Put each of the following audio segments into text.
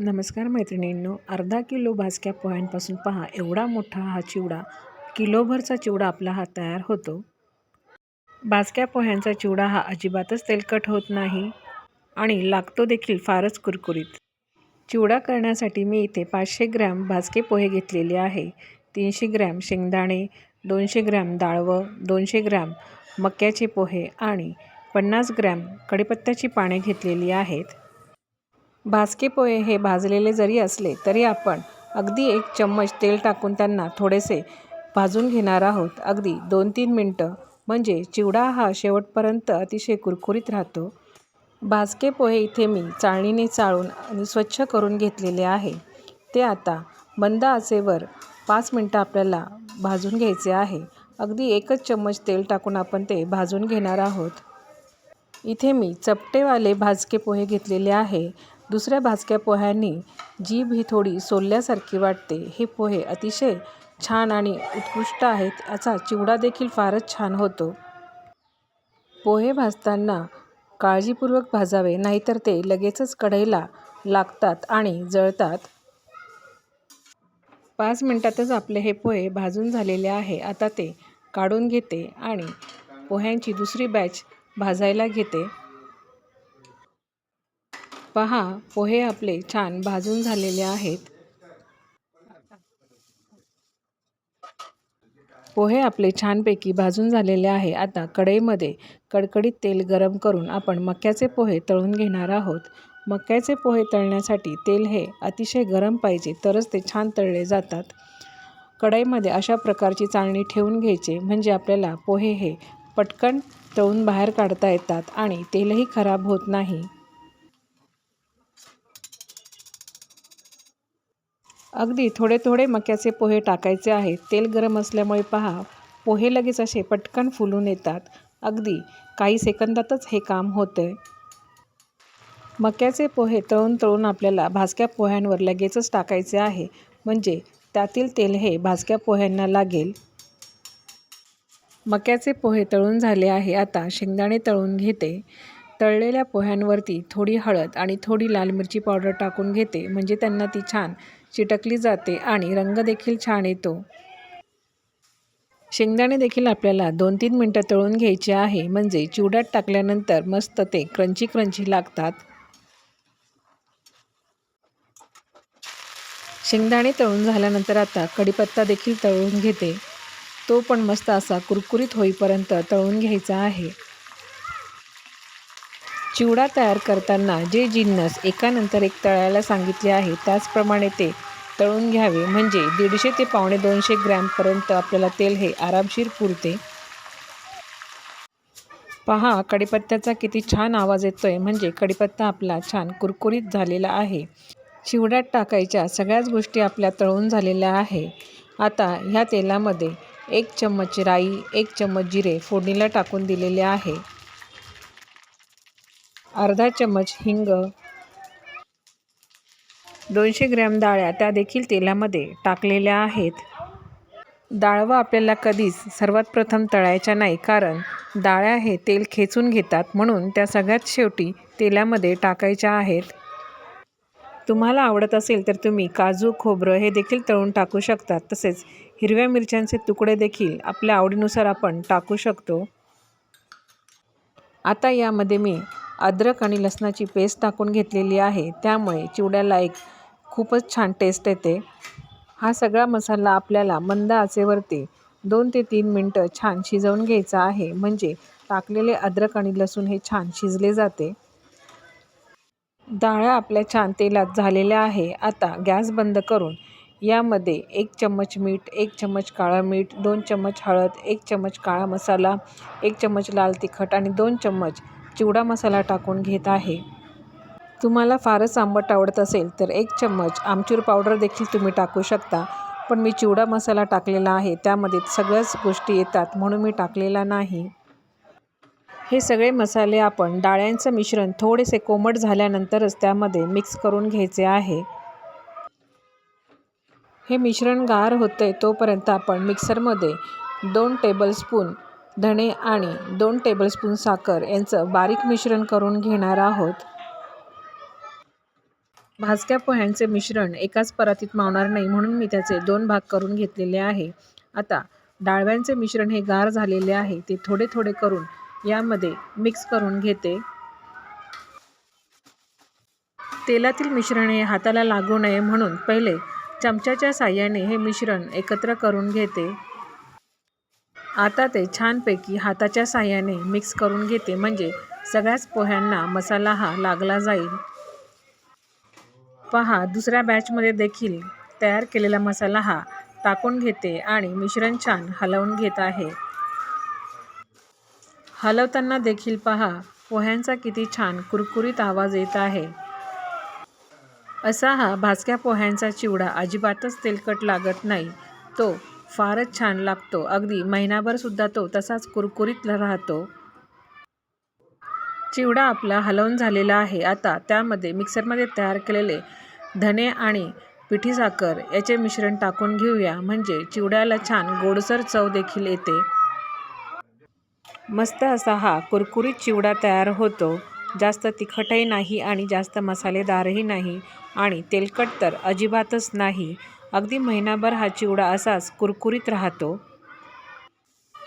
नमस्कार मैत्रिणींनो अर्धा किलो भाजक्या पोह्यांपासून पहा. एवढा मोठा हा चिवडा किलोभरचा चिवडा आपला हा तयार होतो. भाजक्या पोह्यांचा चिवडा हा अजिबातच तेलकट होत नाही आणि लागतो देखील फारच कुरकुरीत. चिवडा करण्यासाठी मी इथे पाचशे ग्रॅम भाजके पोहे घेतलेले आहे. तीनशे ग्रॅम शेंगदाणे दोनशे ग्रॅम डाळवं दोनशे ग्रॅम मक्याचे पोहे आणि पन्नास ग्रॅम कढीपत्त्याची पाने घेतलेली आहेत. भाजके पोहे हे भाजलेले जरी असले तरी आपण अगदी एक चम्मच तेल टाकून त्यांना थोडेसे भाजून घेणार आहोत. अगदी दोन तीन मिनटं. म्हणजे चिवडा हा शेवटपर्यंत अतिशय कुरकुरीत राहतो. भाजके पोहे इथे मी चाळणीने चाळून आणि स्वच्छ करून घेतलेले आहे. ते आता मंद आचेवर पाच मिनटं आपल्याला भाजून घ्यायचे आहे. अगदी एकच चम्मच तेल टाकून आपण ते भाजून घेणार आहोत. इथे मी चपटेवाले भाजके पोहे घेतलेले आहे. दुसऱ्या भाजक्या पोह्यांनी जीभ ही थोडी सोलल्यासारखी वाटते. हे पोहे अतिशय छान आणि उत्कृष्ट आहेत याचा चिवडा देखील फारच छान होतो. पोहे भाजताना काळजीपूर्वक भाजावे नाहीतर ते लगेचच कढईला लागतात आणि जळतात. पाच मिनटातच आपले हे पोहे भाजून झालेले आहे. आता ते काढून घेते आणि पोह्यांची दुसरी बॅच भाजायला घेते. पहा पोहे आपले छान भाजून झालेले आहेत. पोहे आपले छानपैकी भाजून झालेले आहे. आता कढईमध्ये कडकडीत तेल गरम करून आपण मक्याचे पोहे तळून घेणार आहोत. मक्याचे पोहे तळण्यासाठी तेल हे अतिशय गरम पाहिजे तरच ते छान तळले जातात. कढईमध्ये अशा प्रकारची चाळणी ठेवून घ्यायचे म्हणजे आपल्याला पोहे हे पटकन तळून बाहेर काढता येतात आणि तेलही खराब होत नाही. अगदी थोडे थोडे मक्याचे पोहे टाकायचे आहेत तेल गरम असल्यामुळे पहा पोहे लगेच असे पटकन फुलून येतात. अगदी काही सेकंदातच हे काम होतं. मक्याचे पोहे तळून तळून आपल्याला भाजक्या पोह्यांवर लगेचच टाकायचे आहे. म्हणजे त्यातील तेल हे भाजक्या पोह्यांना लागेल. मक्याचे पोहे तळून झाले आहे. आता शेंगदाणे तळून घेते. तळलेल्या पोह्यांवरती थोडी हळद आणि थोडी लाल मिरची पावडर टाकून घेते म्हणजे त्यांना ती छान चिटकली जाते आणि रंग देखील छान येतो. शेंगदाणे देखील आपल्याला दोन तीन मिनटं तळून घ्यायचे आहे म्हणजे चिवड्यात टाकल्यानंतर मस्त ते क्रंची क्रंची लागतात. शेंगदाणे तळून झाल्यानंतर आता कढीपत्ता देखील तळून घेते. तो पण मस्त असा कुरकुरीत होईपर्यंत तळून घ्यायचा आहे. चिवडा तयार करताना जे जिन्नस एकानंतर एक तळायला सांगितले आहे त्याचप्रमाणे ते तळून घ्यावे. म्हणजे दीडशे ते पावणे दोनशे ग्रॅमपर्यंत आपल्याला तेल हे आरामशीर पुरते. पहा कडीपत्त्याचा किती छान आवाज येतोय. म्हणजे कडीपत्ता आपला छान कुरकुरीत झालेला आहे. चिवड्यात टाकायच्या सगळ्याच गोष्टी आपल्या तळून झालेल्या आहे. आता ह्या तेलामध्ये एक चम्मच राई एक चम्मच जिरे फोडणीला टाकून दिलेले आहे. अर्धा चम्मच हिंग दोनशे ग्रॅम डाळ्या त्या देखील तेलामध्ये टाकलेल्या आहेत. डाळवा आपल्याला कधीच सर्वात प्रथम तळायच्या नाही कारण डाळ्या हे तेल खेचून घेतात म्हणून त्या सगळ्यात शेवटी तेलामध्ये टाकायच्या आहेत. तुम्हाला आवडत असेल तर तुम्ही काजू खोबरं हे देखील तळून टाकू शकतात. तसेच हिरव्या मिरच्यांचे तुकडे देखील आपल्या आवडीनुसार आपण टाकू शकतो. आता यामध्ये मी अद्रक आणि लसणाची पेस्ट टाकून घेतलेली आहे. त्यामुळे चिवड्याला एक खूपच छान टेस्ट येते. हा सगळा मसाला आपल्याला मंद आचेवरती दोन ते तीन मिनटं छान शिजवून घ्यायचा आहे. म्हणजे टाकलेले अद्रक आणि लसूण हे छान शिजले जाते. डाळ्या आपल्या छान तेलात झालेल्या आहे. आता गॅस बंद करून यामध्ये एक चम्मच मीठ एक चम्मच काळं मीठ दोन चम्मच हळद एक चम्मच काळा मसाला एक चम्मच लाल तिखट आणि दोन चम्मच चिवडा मसाला टाकून घेत आहे. तुम्हाला फारच आंबट आवडत असेल तर एक चम्मच आमचूर पावडर देखील तुम्ही टाकू शकता. पण मी चिवडा मसाला टाकलेला आहे त्यामध्ये सगळ्याच गोष्टी येतात म्हणून मी टाकलेला नाही. हे सगळे मसाले आपण डाळ्यांचं मिश्रण थोडेसे कोमट झाल्यानंतरच त्यामध्ये मिक्स करून घ्यायचे आहे. हे मिश्रण गार होते तोपर्यंत आपण मिक्सरमध्ये दोन टेबलस्पून धणे आणि दोन टेबलस्पून साखर यांचं बारीक मिश्रण करून घेणार आहोत. भाजक्या पोह्यांचे मिश्रण एकाच परातीत मावणार नाही म्हणून मी त्याचे दोन भाग करून घेतलेले आहे. आता डाळव्यांचे मिश्रण हे गार झालेले आहे ते थोडे थोडे करून यामध्ये मिक्स करून घेते. तेलातील मिश्रण हे हाताला लागू नये म्हणून पहिले चमच्याच्या साह्याने हे मिश्रण एकत्र करून घेते. आता ते छानपैकी हाताच्या साह्याने मिक्स करून घेते म्हणजे सगळ्याच पोह्यांना मसाला हा लागला जाईल. पहा दुसऱ्या बॅचमध्ये देखील तयार केलेला मसाला हा टाकून घेते आणि मिश्रण छान हलवून घेत आहे. हलवताना देखील पहा पोह्यांचा किती छान कुरकुरीत आवाज येत आहे. असा हा भाजक्या पोह्यांचा चिवडा अजिबातच तेलकट लागत नाही. तो फारच छान लागतो. अगदी महिनाभर सुद्धा तो तसाच कुरकुरीत राहतो. चिवडा आपला हलवून झालेला आहे. आता त्यामध्ये मिक्सरमध्ये तयार केलेले धने आणि पिठी साखर याचे मिश्रण टाकून घेऊया. म्हणजे चिवड्याला छान गोडसर चव देखील येते. मस्त असा हा कुरकुरीत चिवडा तयार होतो. जास्त तिखटही नाही आणि जास्त मसालेदारही नाही आणि तेलकट तर अजिबातच नाही. अगदी महिनाभर हा चिवडा असाच कुरकुरीत राहतो.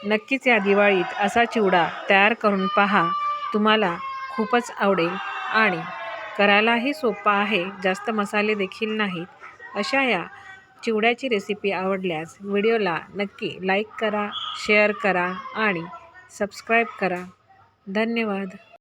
नक्कीच या दिवाळीत असा चिवडा तयार करून पहा. तुम्हाला खूपच आवडेल आणि करायलाही सोपा आहे जास्त मसाले देखील नाहीत. अशा या चिवड्याची रेसिपी आवडल्यास व्हिडिओला नक्की लाईक करा शेअर करा आणि सबस्क्राईब करा. धन्यवाद.